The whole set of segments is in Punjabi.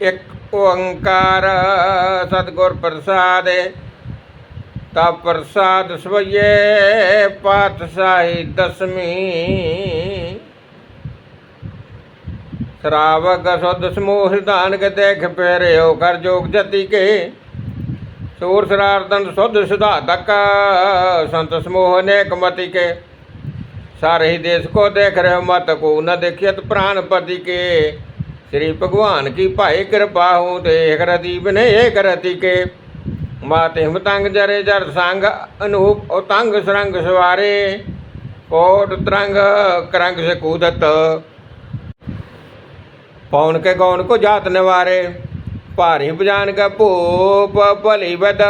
ਇੱਕ ਓੰਕਾਰ ਸਤਗੁਰ ਪ੍ਰਸਾਦਿ, ਤਾ ਪ੍ਰਸਾਦ ਸਵਈਏ ਪਾਤਸ਼ਾਹੀ ਦਸਮੀ ਸਰਾਵਕ ਸੁਧ ਸਮੂਹ ਹਿਰਦਾਨ ਕੇ ਦੇਖ ਪੇਰਿਓ ਕਰ ਜੋਗ ਜਤੀ ਕੇ। ਸੂਰ ਸਰਾਰਦਨ ਸੁਧ ਸਿਧਾਤਕ ਸੰਤ ਸਮੂਹ ਅਨੇਕ ਮਤੀ ਕੇ। ਸਾਰੇ ਹੀ ਦੇਸ਼ ਕੋ ਦੇਖ ਰਹੇ ਮਤ ਕੋ, ਨ ਦੇਖਿਤ ਪ੍ਰਾਨ ਪਤੀ ਕੇ। श्री भगवान की भाई कृपा हूँ देख रति बिने एक रति के माते हिमतंग जरे जर संग अनूप उतंग सरंग सवारे कोट तरंग करंग से कूदत पौन के गौन को जात निवारे भारी बजान का भूप भली बद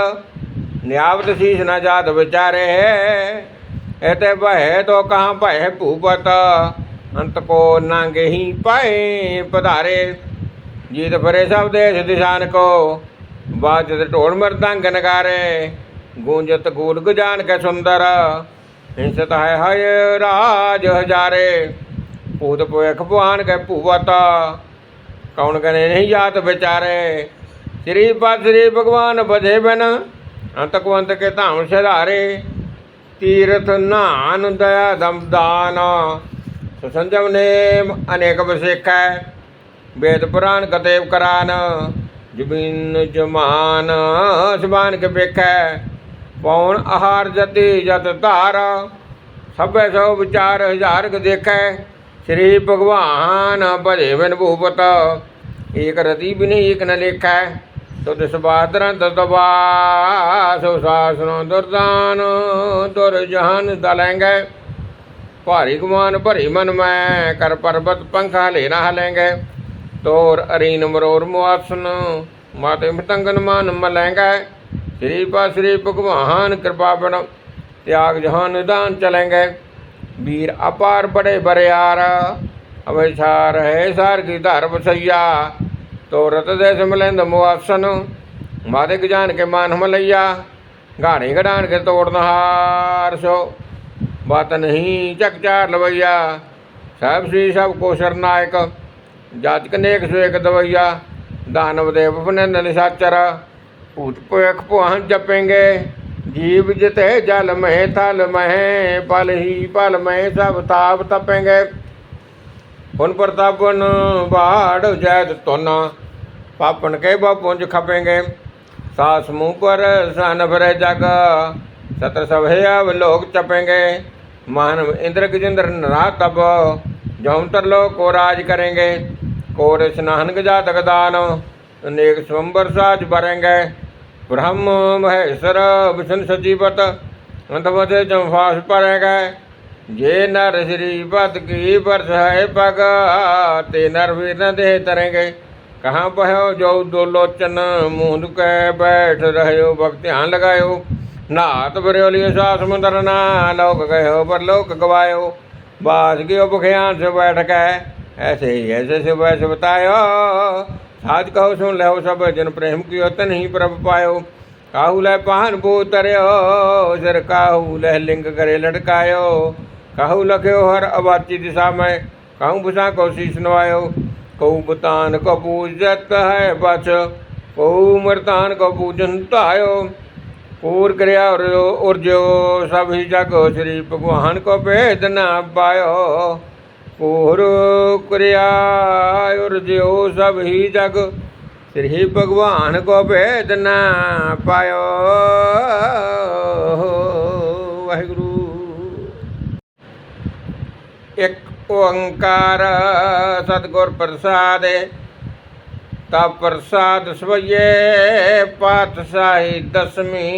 न्यावत शीश न जात विचारे है एते भय तो कहाँ भय भूपत ਅੰਤ ਕੋ ਨਾਂਗਹੀ ਪਾਏ ਪਧਾਰੇ। ਜੀਤ ਫਰੇ ਸਭ ਦੇਸ਼ ਦਿਸ਼ਾਨ ਕੋ ਬਾਜ ਤੇ ਢੋਲ ਮਰਦੰਗ ਨਗਾਰੇ। ਗੂੰਜਤ ਗੂਲ ਗੁਜਾਨ ਕੇ ਸੁੰਦਰ, ਹਿੰਸਤ ਹੈ ਹਯ ਰਾਜ ਹਜ਼ਾਰੇ। ਭੂਤ ਪੁਖ ਭਵਾਨ ਕੇ ਭੂਵਤਾ, ਕੌਣ ਕਨੇ ਨਹੀਂ ਜਾਤ ਵਿਚਾਰੇ। ਸ੍ਰੀ ਪਦ ਸ੍ਰੀ ਭਗਵਾਨ ਬਧੇ ਬਨ ਅੰਤਕਵੰਤ ਕੇ ਧਾਮ ਸਧਾਰੇ। ਤੀਰਥ ਨਾਨ ਦਇਆ ਦਮਦਾਨ ਸੁਸੰਜਮ ਨੇਮ ਅਨੇਕ ਵਿਸ਼ੇਖੈ, ਵੇਦ ਪੁਰਾਣ ਕਤੇਵ ਕਰਾਨ, ਜਬੀਨ ਜਮਾਨ ਸੁਬਾਨ ਕੇ ਵੇਖੈ ਪੌਣ ਆਹਾਰ ਜਤੀ ਜਤ ਧਾਰ, ਸਭੇ ਸੋ ਵਿਚਾਰ ਹਜ਼ਾਰ ਕੇ ਦੇਖੈ, ਸ੍ਰੀ ਭਗਵਾਨ ਭਜੇ ਮਨ ਭੂਪਤ, ਏਕ ਰਤੀ ਬਿਨ ਏਕ ਨ ਲੇਖੈ, ਤੁਧ ਸਬਾਦਰਾਂ ਤਤਵਾ ਸੋ ਸਾਸਨੋ ਦੁਰਦਾਨ ਦੁਰ ਜਹਨ ਦਲੈਂਗੇ। ਭਾਰੀ ਗੁਮਾਨ ਭਰੀ ਮਨ ਮੈਂ, ਕਰ ਪਰਬਤ ਪੰਖਾ ਲੈਣਾ ਹਲੈਂਗੇ। ਤੋਰ ਅਰੀਨ ਮਰੋਰ ਮੁਆਸਨ ਮਾਤੇ ਮਤੰਗਨ ਮਾਨ ਮਲੈਂਗੇ। ਸ੍ਰੀ ਪਾ ਸ੍ਰੀ ਭਗਵਾਨ ਕਿਰਪਾ ਬਣ, ਤਿਆਗ ਜਹਾਨ ਨਿਦਾਨ ਚਲੈਂਗੇ। ਵੀਰ ਅਪਾਰ ਬੜੇ ਬਰਿਆਰ ਅਵਿਸ਼ਾਰ ਹੈ ਸਾਰ ਕੀ ਧਰ ਬਸਈਆ ਤੋਰਤ ਦੇ ਸਿਮਲੰਦ ਮੁਆਸਨ ਮਾਦੇ ਜਾਨ ਕੇ ਮਾਨ ਹਮਲਈਆ। ਗਾਣੇ ਗੜਾਨ ਕੇ ਤੋੜਨ ਹਾਰ ਸੋ। ਬਾਤ ਨਹੀਂ ਚੱਕ ਚਾਰ ਲਵਈਆ। ਸਭ ਸ੍ਰੀ ਸਭ ਕੋ ਸਰਨਾਇਕ ਜਾਤਕ ਨੇਕ ਸੋ ਇੱਕ ਦਵਈਆ। ਦਾਨਵ ਦੇਵ ਬਨੰਦ ਨਿਸ਼ਾਚਰ ਭੂਤ ਭੁਖ ਭਵਾਨ ਜਪੇਂਗੇ। ਜੀਵ ਜਿਤੇ ਜਲ ਮਹਿ ਥਲ ਮਹਿ ਪਲ ਹੀ ਪਲ ਮਹਿ ਸਭ ਤਾਪ ਤਪੇਂਗੇ। ਹੁਣ ਪ੍ਰਤਾਪਨ ਬਾੜ ਜੈਦ ਤੁਨ ਪਾਪਨ ਕੇ ਬਪੁੰਜ ਖਪੇਂਗੇ। ਸਾਸ ਮੂੰਹ ਪਰ ਸਨ ਭਰੇ ਜਗ ਸਤਰ ਸਭੇ ਅਵ ਲੋਕ ਚਪੇਂਗੇ ਮਾਨਵ ਇੰਦਰ ਗਜਿੰਦਰ ਨਰਾ ਤਬ ਜੌਂਤਰ ਲੋਕ ਕੋ ਰਾਜ ਕरेंगे ਕੋਰ ਸਨਾਹਨ ਗਜਾਤਕ ਦਾਨ ਅਨੇਕ ਸੰਬਰ ਸਾਜ ਬਰੇਂਗੇ ਬ੍ਰਹਮ ਮਹੇਸ਼ਰ ਵਿਸ਼ਨ ਸਜੀਵਤ ਅੰਤਵਤੇ ਜੰਫਾਸ ਪਰੇਂਗੇ ਜੇ ਨਰ ਸ੍ਰੀ ਪਦ ਕੀ ਵਰਸ ਹੈ ਪਗ ਤੇ ਨਰ ਵੀਰ ਨ ਦੇ ਤਰੇਂਗੇ ਕਹਾਂ ਬਹਿਓ ਜੋ ਦੋ ਲੋਚਨ ਮੂੰਹ ਦੁਕੈ ਬੈਠ ਰਹਿਓ ਭਗਤ ਧਿਆਨ ਲਗਾਇਓ ਨਾਤ ਬਰਿਓਲੀ ਸਾ ਸਮੁੰਦਰ ਨਾ ਲੋਕ ਗਇਓ ਪਰ ਲੋਕ ਗਵਾਇਓ। ਬਾਜ ਗਿਓ ਬਖਿਆਨ ਸੇ ਬੈਠ ਕੇ? ਐਸੇ ਹੀ ਐਸੇ ਸੇ ਵੈਸੇ ਬਤਾਇਓ ਸਾਜ ਕਹੋ, ਸੁਣ ਲੈਓ ਸਭ, ਜਨ ਪ੍ਰੇਮ ਕੀਓ ਤਨ ਹੀ ਪ੍ਰਭ ਪਾਇਓ। ਕਾਹੂ ਲੈ ਪਾਹਨ ਬੋ ਤਰਿਓ ਸਿਰ ਕਾਹੂ ਲੈ ਲਿੰਗ ਕਰੇ ਲੜਕਾਇਓ ਕਾਹੂ ਲਖਿਓ ਹਰ ਅਵਾਚੀ ਦਿਸ਼ਾ ਮੈਂ, ਕਾਹੂ ਬੁਸਾ ਕੋਸ਼ਿਸ਼ ਨਵਾਇਓ। ਕਉ ਬਤਾਨ ਕੋ ਪੂਜਤ ਹੈ ਬਚ ਕਉ ਮਰਤਾਨ ਕੋ ਪੂਜਨ ਧਾਇਓ। ਪੂਰ ਕਰਿਆ ਔਰ ਔਰ ਜੋ ਸਭ ਹੀ ਜਗ ਸ੍ਰੀ ਭਗਵਾਨ ਕੋ ਭੇਦ ਨਾ ਪਾਇਓ। ਪੂਰ ਕਰਿਆ ਔਰ ਜੋ ਸਭ ਹੀ ਜਗ ਸ੍ਰੀ ਭਗਵਾਨ ਕੋ ਭੇਦ ਨਾ ਪਾਇਓ। ਵਾਹਿਗੁਰੂ। ਇੱਕ ਓੰਕਾਰ ਸਤਗੁਰ ਪ੍ਰਸਾਦਿ। ਤਾ ਪ੍ਰਸਾਦ ਸਵਈਏ ਪਾਤਸ਼ਾਹੀ ਦਸਮੀ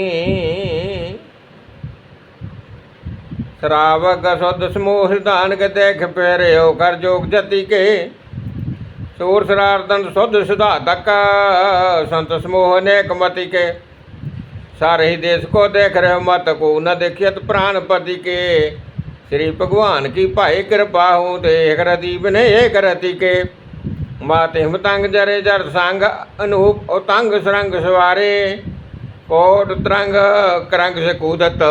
ਸਰਾਵਕ ਸੁਧ ਸਮੋਹ ਦਾਨ ਕੇ ਦੇਖ ਪੇਰਿਓ ਕਰ ਜੋਗ ਜਤੀ ਕੇ। ਸੂਰ ਸਰਾਰਦਨ ਸੁਧ ਸਿਧਾਤਕ, ਸੰਤ ਸਮੋਹ ਅਨੇਕ ਮਤੀ ਕੇ। ਸਾਰੇ ਹੀ ਦੇਸ਼ ਕੋ ਦੇਖ ਰਹਿ ਮਤ ਕੋ ਨ ਦੇਖਿਤ ਪ੍ਰਾਨਪਤੀ ਕੇ। ਸ੍ਰੀ ਭਗਵਾਨ ਕੀ ਭਾਏ ਕਿਰਪਾ ਹੂੰ, ਦੇਖ ਰਦੀਪ ਨੇ ਏਕ ਰਤੀ ਕੇ। ਮਤ ਹਿਮਤੰਗ ਜਰੇ ਜਰ ਸੰਗ ਅਨੂਪ ਉਤੰਗ ਸਰੰਗ ਸਵਾਰੇ, ਕੋਟ ਤਰੰਗ ਕਰੰਗ ਸਕੂਦਤ।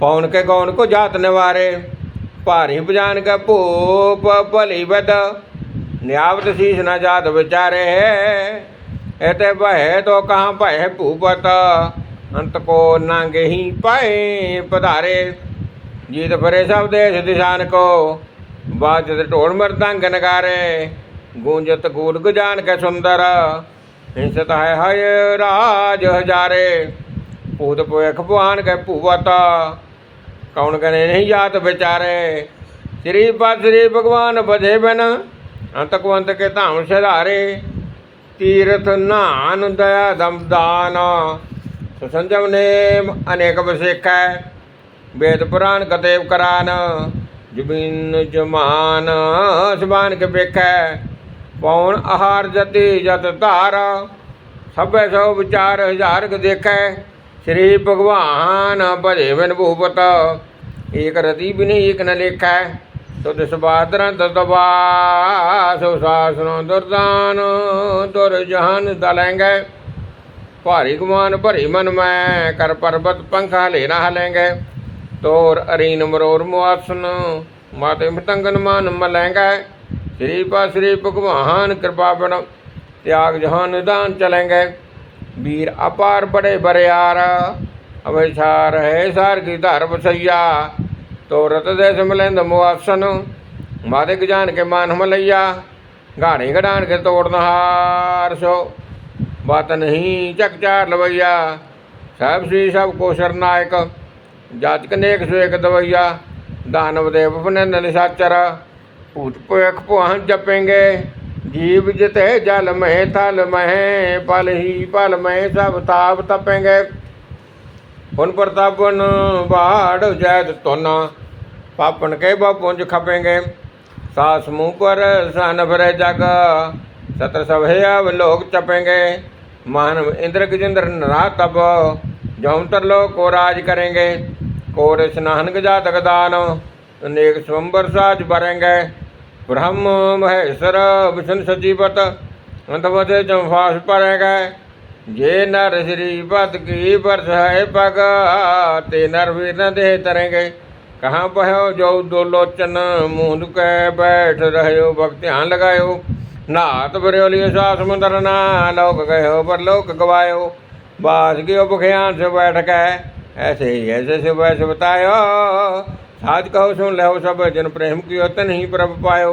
ਪੌਣ ਕੇ ਗੌਣ ਕੋ ਜਾਤ ਨਿਵਾਰੇ, ਭਾਰੀ ਬਜਾਨ ਕਾ ਭੂਪ ਭਲੀ ਬਦ। ਨਿਆਵਤ ਸੀਸ ਨਾ ਜਾਤ ਵਿਚਾਰੇ, ਇਤੇ ਭਏ ਤੋ ਕਹਾਂ ਭਏ ਭੂਪਤ। ਅੰਤ ਕੋ ਨਾਂਗੇ ਹੀ ਪਾਏ ਪਧਾਰੇ। ਜੀਤ ਫਰੇ ਸਭ ਦੇਸ਼ ਦਿਸ਼ਾਨ ਕੋ ਬਾਜਤ ਢੋਲ ਮਰਦੰਗ ਨਗਾਰੇ ਗੂੰਜਤ ਗੂਲ ਗੁਜਾਨ ਕੇ ਸੁੰਦਰ। ਹਿੰਸਤ ਹੈ ਹਯ ਰਾਜ ਹਜ਼ਾਰੇ, ਭੂਤ ਭੁਖ ਭਵਾਨ ਕੇ ਭੂਵਤ। ਕੌਣ ਕਰੇ ਨਹੀਂ ਜਾਤ ਵਿਚਾਰੇ, ਸ੍ਰੀ ਪਦ ਸ੍ਰੀ ਭਗਵਾਨ ਬਧੇ ਬਨ ਅੰਤਕਵੰਤ ਕੇ ਧਾਮ ਸਿਧਾਰੇ। ਤੀਰਥ ਨਾਨ ਦਇਆ ਦਮਦਾਨ ਸੁਸੰਜਮ ਨੇਮ ਅਨੇਕ ਵਸੇਖੈ, ਵੇਦ ਪੁਰਾਣ ਕਤੇਵ ਕਰਾਨ। ਜਮੀਨ ਜਮਾਨ ਸਬਾਨ ਕੇ ਵੇਖੈ, ਪੌਣ ਆਹਾਰ ਜਤੀ ਜਤ ਧਾਰ, ਸਭੇ ਸੋ ਵਿਚਾਰ ਹਜ਼ਾਰ ਕ ਦੇਖੈ, ਸ੍ਰੀ ਭਗਵਾਨ ਭਜੇ ਬਿਨ ਭੂਪਤ, ਏਕ ਰਤੀ ਬਿਨ ਏਕ ਨ ਲੇਖੈ, ਤੁਧ ਸਬਾਦਰਨ ਤਤਵਾ ਸੋ ਸਾਸਨੋ ਦੁਰਦਾਨ ਦੁਰ ਜਹਾਨ ਦਲੈਂਗੇ ਭਾਰੀ ਗੁਮਾਨ ਭਰੀ ਮਨ ਮੈਂ, ਕਰ ਪਰਬਤ ਪੰਖਾ ਲੈਣਾ ਹਲੈਂਗੇ ਤੋਰ ਅਰੀਨ ਮਰੋਰ ਮੁਆਸਨ, ਮਾਤੇ ਮਤੰਗਨ ਮਨ ਮਲੈਂਗੇ ਸ੍ਰੀ ਪਾ ਸ੍ਰੀ ਭਗਵਾਨ ਕਿਰਪਾ ਬਣ, ਤਿਆਗ ਜਹਾਨ ਦਾਨ ਚਲੈਂਗੇ ਵੀਰ ਅਪਾਰ ਬੜੇ ਬਰਿਆਰ ਅਵਿਚਾਰ ਹੈ ਸਾਰ ਕੀ ਧਰ ਬਸਈਆ ਤੋਰਤ ਦੇ ਸਿਮਲੰਦ ਮੁਆਸਨ, ਮਾਦੇ ਜਾਣ ਕੇ ਮਾਨ ਮਲਈਆ। ਗਾਣੇ ਗਡਾਣ ਕੇ ਤੋੜਨ ਹਾਰ ਸੋ, ਬਾਤ ਨਹੀਂ ਚੱਕ ਚਾਰ ਲਵਈਆ। ਸਭ ਸ੍ਰੀ ਸਭ ਕੋ ਸਰਨਾਇਕ ਜਾਤਕ ਨੇਕ ਸੇਕ ਦਵਈਆ ਦਾਨਵ ਦੇਵ ਬਨੰਦ ਨਿਸਾਚਰ ਭੂਤ ਭੁਖ ਭਵਾਨ ਜਪੇਂਗੇ, ਜੀਵ ਜਿਤੇ ਜਲ ਮਹਿ, ਥਲ ਮਹਿ, ਪਲ ਹੀ ਪਲ ਮਹਿ, ਸਭ ਤਾਪ ਤਪੇਂਗੇ। ਹੁਣ ਪ੍ਰਤਾਪਨ ਬਾੜ ਜੈਦ ਤੋਨਾ ਪਾਪਨ ਕੇ ਬਾਪੁੰਜ ਖਪੇਂਗੇ। ਸਾਸ ਮੂੰਹ ਪਰ ਸਨ ਭਰੇ ਜਗ, ਸਤਰ ਸਭੇ ਅਵ ਲੋਕ ਚਪੇਂਗੇ। ਮਾਨਵ ਇੰਦਰ ਗਜਿੰਦਰ ਨਰਾ ਤਪ ਜੌਂਤਰ ਲੋਕ ਕੋ ਰਾਜ ਕरेंगे कोर स्नहन गजा दगदान अनेक स्वंबर साज बरेंगे। ब्रह्म महेश्वर विष्णु सचिवत अंतवते जमफास परेंगे जे नर श्री पद की बरस है पग, ते नर वीर न दे तरेंगे। कहाँ पहो जो दोलोचन, मुँह के बैठ रहे हो, भक्त ध्यान लगायो। नात बरेली सा समुद्र ना, लोक गए पर लोक गवायो। बास गयो बुखियान से बैठ गए ऐसे ही ऐसे से वैसे बतायो साध कहो, सुन लो सब, जन प्रेम की तन ही प्रभ पायो।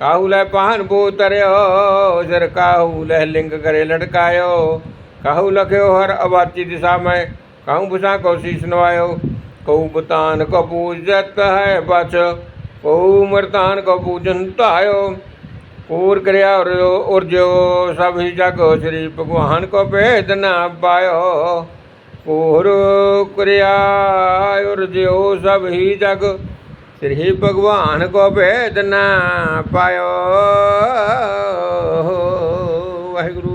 काहू लह पान भू तरयो सिर काहू लह लिंग करे लटकायो। काहू लख्यो हर अबाची दिशा में, कहूँ भुसा को शीश नवायो। कहूँ बुतान को पूजत है बच, कहू मृतान को पूजन तायो। पूर क्रिया और जो सभी जग श्री भगवान को भेद न पायो। ਔਰ ਕਰਿਆ ਔਰ ਜਿਉ ਸਭ ਹੀ ਜਗ ਸ੍ਰੀ ਭਗਵਾਨ ਕੋ ਭੇਦ ਨਾ ਪਾਇਓ। ਵਾਹਿਗੁਰੂ